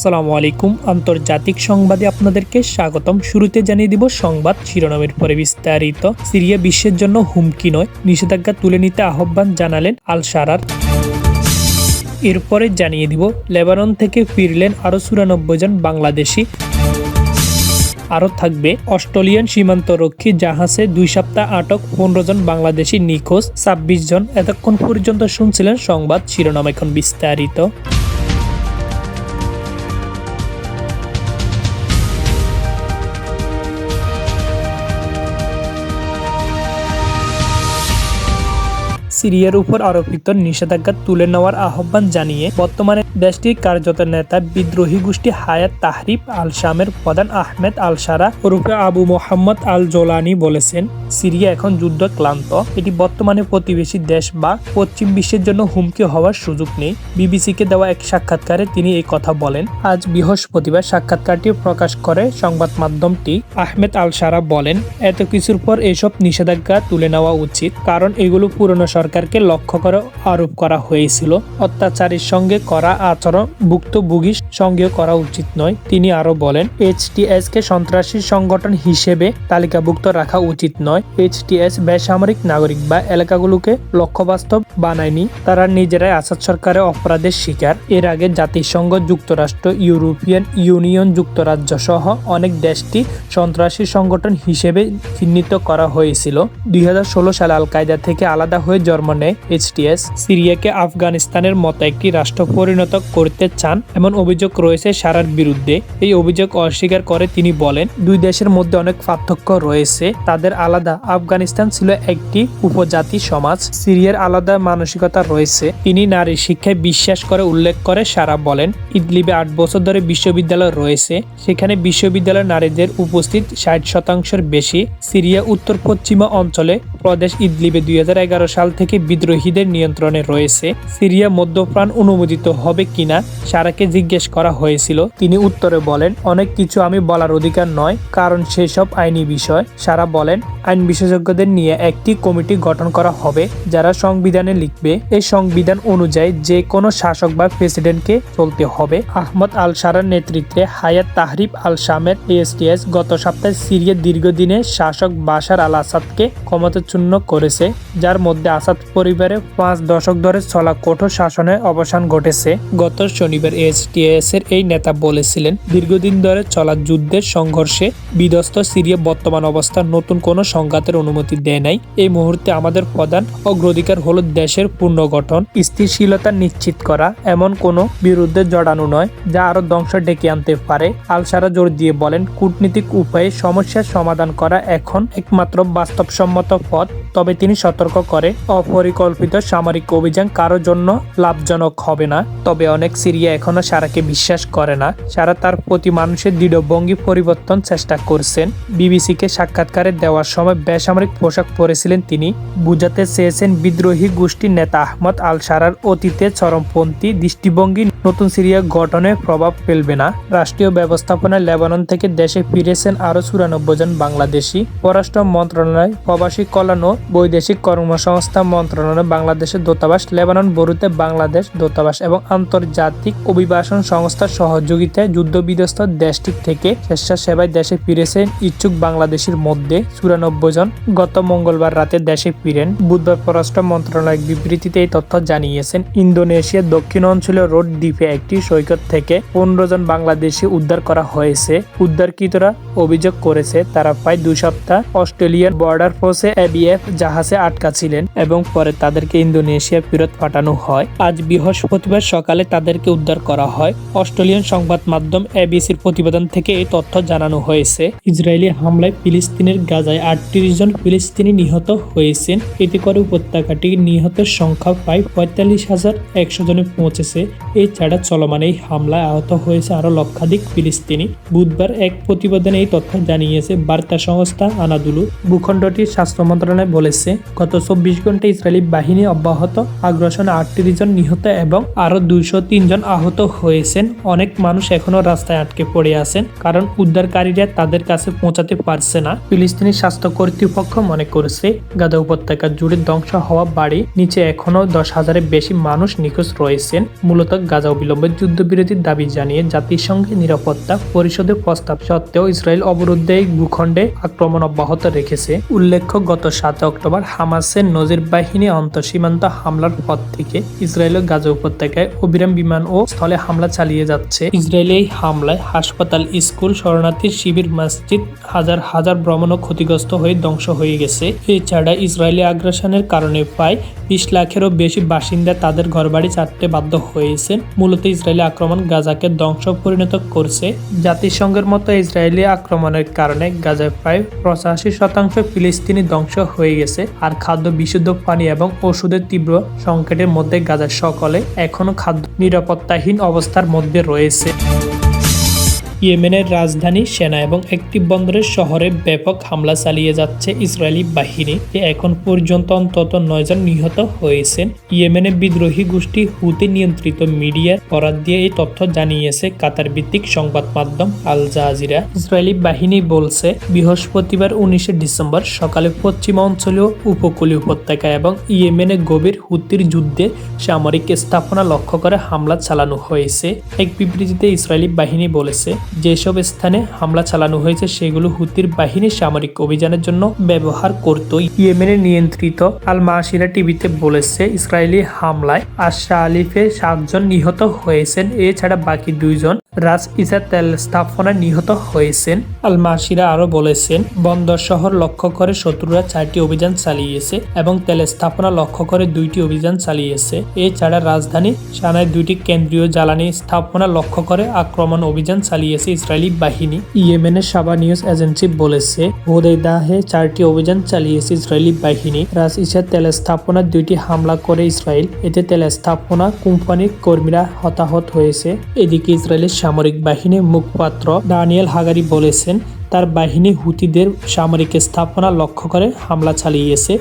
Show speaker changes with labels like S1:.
S1: আসসালামু আলাইকুম। আন্তর্জাতিক সংবাদে আপনাদেরকে স্বাগতম। শুরুতে জানিয়ে দিব সংবাদ শিরোনামের পরে বিস্তারিত। সিরিয়া বিশ্বের জন্য হুমকি নয়, নিষেধাজ্ঞা তুলে নিতে আহ্বান জানালেন আল সারার এরপরে জানিয়ে দিব, লেবানন থেকে ফিরলেন আরও চুরানব্বই জন বাংলাদেশি। আরও থাকবে, অস্ট্রেলিয়ান সীমান্তরক্ষী জাহাজে দুই সপ্তাহ আটক পনেরো জন বাংলাদেশি নিখোঁজ, ছাব্বিশ জন এতক্ষণ পর্যন্ত শুনছিলেন সংবাদ শিরোনাম। এখন বিস্তারিত। সিরিয়ার উপর আরোপিত নিষেধাজ্ঞা তুলে নেওয়ার আহ্বান জানিয়ে বর্তমানে দেশটির কার্যত নেতা বিদ্রোহী গোষ্ঠী হায়াত তাহরিফ আল শামের প্রধান আহমেদ আল সারা ওরফে আবু মোহাম্মদ আল জোলানি বলেছেন, সিরিয়া এখন যুদ্ধ ক্লান্ত। এটি বর্তমানে প্রতিবেশী দেশ বা পশ্চিম বিশ্বের জন্য হুমকি হওয়ার সুযোগ নেই। বিবিসিকে দেওয়া এক সাক্ষাৎকারে তিনি এই কথা বলেন। আজ বৃহস্পতিবার সাক্ষাৎকারটি প্রকাশ করে সংবাদ মাধ্যমটি আহমেদ আল সারা বলেন, এত কিছুর পর এসব নিষেধাজ্ঞা তুলে নেওয়া উচিত, কারণ এগুলো পুরনো সরকারকে লক্ষ্য করে আরোপ করা হয়েছিল। অত্যাচারীর সঙ্গে করা আচরণ ভুক্তভোগীর সঙ্গেও করা উচিত নয়, তিনি আরও বলেন। এইচটিএস কে সন্ত্রাসী সংগঠন হিসেবে তালিকাভুক্ত রাখা উচিত নয়। এইচটিএস বেসামরিক নাগরিক বা এলাকাগুলোকে লক্ষ্যবাস্তব বানায়নি। তারা নিজেরাই আসাদ সরকারের অপরাধের শিকার। এর আগে জাতিসংঘ, যুক্তরাষ্ট্র, ইউরোপিয়ান ইউনিয়ন যুক্তরাজ্য সহ অনেক দেশটি সন্ত্রাসী সংগঠন হিসেবে চিহ্নিত করা হয়েছিল। দুই হাজার ষোলো সালে আল কায়দা থেকে আলাদা হয়ে নেয় এইচটিএস সিরিয়াকে আফগানিস্তানের মতো একটি রাষ্ট্র পরিণত করতে চান এমন অভিযোগ রয়েছে সারার বিরুদ্ধে এই অভিযোগ অস্বীকার করে তিনি বলেন দুই দেশের মধ্যে অনেক পার্থক্য রয়েছে তাদের আলাদা আফগানিস্তান ছিল একটি উপজাতি সমাজ সিরিয়ার আলাদা মানসিকতা রয়েছে তিনি নারী শিক্ষায় বিশ্বাস করে উল্লেখ করে সারা বলেন ইদলিবে আট বছর ধরে বিশ্ববিদ্যালয় রয়েছে সেখানে বিশ্ববিদ্যালয়ের নারীদের উপস্থিত ষাট শতাংশের বেশি সিরিয়া উত্তর পশ্চিমা অঞ্চলে প্রদেশ ইদলিবে দুই হাজার এগারো সাল থেকে বিদ্রোহীদের নিয়ন্ত্রণে রয়েছে। সিরিয়া মধ্যপ্রাণ অনুমোদিত হবে কিনা সারাকে জিজ্ঞেস করা হয়েছিল। তিনি উত্তরে বলেন, অনেক কিছু আমি বলার অধিকার নয়, কারণ সেসব আইনি বিষয়। সারা বলেন, আইন বিশেষজ্ঞদের নিয়ে একটি কমিটি গঠন করা হবে, যারা সংবিধানে লিখবে। এই সংবিধান অনুযায়ী যে কোনো শাসক বা প্রেসিডেন্টকে চলতে হবে। আহমদ আল সারার নেতৃত্বে হায়াত তাহরিফ আল শামের এএসটিএস গত সপ্তাহে সিরিয়ার দীর্ঘদিনের শাসক বাশার আল আসাদকে ক্ষমতাচ্যুন্ন করেছে, যার মধ্যে আসাদ পরিবারে পাঁচ দশক ধরে চলা কঠোর শাসনের অবসান ঘটেছে। গত শনিবার এএসটিএস এর এই নেতা বলেছিলেন, দীর্ঘদিন ধরে চলা যুদ্ধের সংঘর্ষে বিধ্বস্ত সিরিয়া বর্তমান অবস্থা নতুন কোনো সংঘাতের অনুমতি দেয় নাই। এই মুহূর্তে আমাদের প্রধান অগ্রাধিকার হলো দেশের পুনর্গঠন, স্থিতিশীলতা নিশ্চিত করা, এমন কোনো বিরুদ্ধে জড়ানো নয়, যা আরও ধ্বংস ডেকে আনতে পারে। আলসারা জোর দিয়ে বলেন, কূটনীতিক উপায়ে সমস্যার সমাধান করা এখন একমাত্র বাস্তবসম্মত পথ। তবে তিনি সতর্ক করে অপরিকল্পিত সামরিক অভিযান কারোর জন্য লাভজনক হবে না। তবে অনেক সিরিয়া এখনও সারাকে বিশ্বাস করে না। সারা তার প্রতি মানুষের দৃঢ়ভঙ্গি পরিবর্তন চেষ্টা করছেন। বিবিসিকে সাক্ষাৎকারে দেওয়ার সময় বেসামরিক পোশাক পরেছিলেন তিনি। বুঝাতে চেয়েছেন বিদ্রোহী গোষ্ঠীর নেতা আহমদ আল সারার অতীতে চরমপন্থী দৃষ্টিভঙ্গি নতুন সিরিয়া গঠনে প্রভাব ফেলবে না। রাষ্ট্রীয় ব্যবস্থাপনায় লেবানন থেকে দেশে ফিরেছেন আরও চুরানব্বই জন বাংলাদেশি। পররাষ্ট্র মন্ত্রণালয় প্রবাসী কল্যাণ ও বৈদেশিক কর্মসংস্থান মন্ত্রণালয় বাংলাদেশের দূতাবাস লেবানন, বরুতে বাংলাদেশ দূতাবাস এবং আন্তর্জাতিক অভিবাসন সংস্থার সহযোগিতায় যুদ্ধবিধ্বস্ত দেশটি থেকে স্বেচ্ছাসেবায় দেশে ফিরেছেন ইচ্ছুক বাংলাদেশের মধ্যে চুরানব্বই জন। গত মঙ্গলবার রাতে দেশে ফিরেন বুধবার পররাষ্ট্র মন্ত্রণালয় এক বিবৃতিতে এই তথ্য জানিয়েছেন। ইন্দোনেশিয়ার দক্ষিণ অঞ্চলের রোড দ্বীপে একটি সৈকত থেকে পনেরো জন বাংলাদেশি উদ্ধার করা হয়েছে। উদ্ধারকৃতরা অভিযোগ করেছে, তারা প্রায় দুই সপ্তাহ অস্ট্রেলিয়ার বর্ডার ফোর্সে এবিএফ জাহাজে আটকা ছিলেন এবং পরে তাদেরকে ইন্দোনেশিয়া ফেরত পাঠানো হয়। আজ বৃহস্পতিবার সকালে তাদেরকে উদ্ধার করা হয়। অস্ট্রেলিয়ান সংবাদ মাধ্যম এবিসির প্রতিবেদন থেকে এই তথ্য জানানো হয়েছে। ইসরায়েলি হামলায় ফিলিস্তিনের গাজায় আটত্রিশ জন ফিলিস্তিনি নিহত হয়েছেন। এতে করে উপত্যকাটি নিহতের সংখ্যা প্রায় পঁয়তাল্লিশ হাজার একশো জনে পৌঁছেছে। এছাড়া চলমান এই হামলায় আহত হয়েছে আরও লক্ষাধিক ফিলিস্তিনি। বুধবার এক প্রতিবেদনে এই তথ্য জানিয়েছে বার্তা সংস্থা আনাদুলু। ভূখণ্ডটির স্বাস্থ্য মন্ত্রণালয় বলেছে, গত চব্বিশ ঘণ্টা ইসরায়েলি বাহিনী অব্যাহত, আগ্রাসনে আটত্রিশ জন নিহত এবং আরও দুইশো জন আহত হয়েছেন। অনেক মানুষ এখনও রাস্তায় আটকে পড়ে আছেন, কারণ উদ্ধারকারীরা তাদের কাছে পৌঁছাতে পারছে না। ফিলিস্তিনি স্বাস্থ্য কর্তৃপক্ষ মনে করেছে গাদা উপত্যকা জুড়ে ধ্বংস হওয়া বাড়ি নিচে এখনও দশ হাজারের বেশি মানুষ নিখোঁজ রয়েছেন। মূলত গাজা অবিলম্বে যুদ্ধবিরতির দাবি জানিয়ে জাতিসংঘের নিরাপত্তা পরিষদের প্রস্তাব সত্ত্বেও ইসরায়েল অবরুদ্ধে ভূখণ্ডে আক্রমণ অব্যাহত রেখেছে। উল্লেখ্য, গত সাত অক্টোবর হামাসের নজির বাহিনী অন্তঃসীমান্ত হামলার পর থেকে ইসরায়েল গাজা উপত্যকায় অবিরাম বিমান ও স্থলে হামলা চালিয়ে যাচ্ছে। ইসরায়েলি এই হামলায় হাসপাতাল, স্কুল, শরণার্থী শিবির, মসজিদ হাজার হাজার ভ্রমণ ক্ষতিগ্রস্ত হয়ে ধ্বংস হয়ে গেছে। এছাড়া ইসরায়েলি আগ্রাসনের কারণে প্রায় বিশ লাখেরও বেশি বাসিন্দা তাদের ঘরবাড়ি ছাড়তে বাধ্য হয়েছে মূলত ইসরায়েলি আক্রমণ গাজাকে ধ্বংস পরিণত করছে। জাতিসংঘের মতো ইসরায়েলি আক্রমণের কারণে গাজায় প্রায় পঁচাশি শতাংশ ফিলিস্তিনি ধ্বংস হয়ে গেছে। আর খাদ্য বিশুদ্ধ পানি এবং ওষুধের তীব্র সংকটের মধ্যে গাজার সকলে এখনও খাদ্য নিরাপত্তাহীন অবস্থার মধ্যে রয়েছে। ইয়েমেনের রাজধানী সেনা এবং একটি বন্দরের শহরে ব্যাপক হামলা চালিয়ে যাচ্ছে ইসরায়েলি বাহিনী। এখন পর্যন্ত অন্তত নয়জন নিহত হয়েছেন। ইয়েমেনের বিদ্রোহী গোষ্ঠী হুতি নিয়ন্ত্রিত মিডিয়ার বরাত দিয়ে এই তথ্য জানিয়েছে কাতার ভিত্তিক সংবাদ মাধ্যম আল জাজিরা। ইসরায়েলি বাহিনী বলছে, বৃহস্পতিবার উনিশে ডিসেম্বর সকালে পশ্চিমাঞ্চলীয় উপকূলীয় উপত্যকা এবং ইয়েমেনে গভীর হুতির যুদ্ধে সামরিক স্থাপনা লক্ষ্য করে হামলা চালানো হয়েছে। এক বিবৃতিতে ইসরায়েলি বাহিনী বলেছে যেসব স্থানে হামলা চালানো হয়েছে, সেগুলো হুতির বাহিনীর সামরিক অভিযানের জন্য ব্যবহার করত ইয়েমেনের নিয়ন্ত্রিত আল মাসিরা টিভিতে বলেছে, ইসরায়েলি হামলায় আশা আলিফে সাতজন নিহত হয়েছেন। এছাড়া বাকি দুইজন রাজ ইসা তেল স্থাপনায় নিহত হয়েছেন। আল মাসিরা আরও বলেছেন, বন্দর শহর লক্ষ্য করে শত্রুরা চারটি অভিযান চালিয়েছে এবং তেল স্থাপনা লক্ষ্য করে দুইটি অভিযান চালিয়েছে। এছাড়া রাজধানী সানায় দুইটি কেন্দ্রীয় জ্বালানি স্থাপনা লক্ষ্য করে আক্রমণ অভিযান চালিয়েছে ইসরায়েলি বাহিনী। ইয়েমেনের সাবা নিউজ এজেন্সি বলেছে হোদেদাহে চারটি অভিযান চালিয়েছে ইসরায়েলি বাহিনী। রাজ ইসা তেল স্থাপনার দুইটি হামলা করে ইসরায়েল। এতে তেল স্থাপনা কোম্পানির কর্মীরা হতাহত হয়েছে। এদিকে ইসরায়েলের সামরিক বাহিনীর মুখপাত্র ডানিয়েল হাগারি বলেছেন, তার বাহিনী হুতিদের সামরিক স্থাপনা লক্ষ্য করে হামলা চালিয়েছে।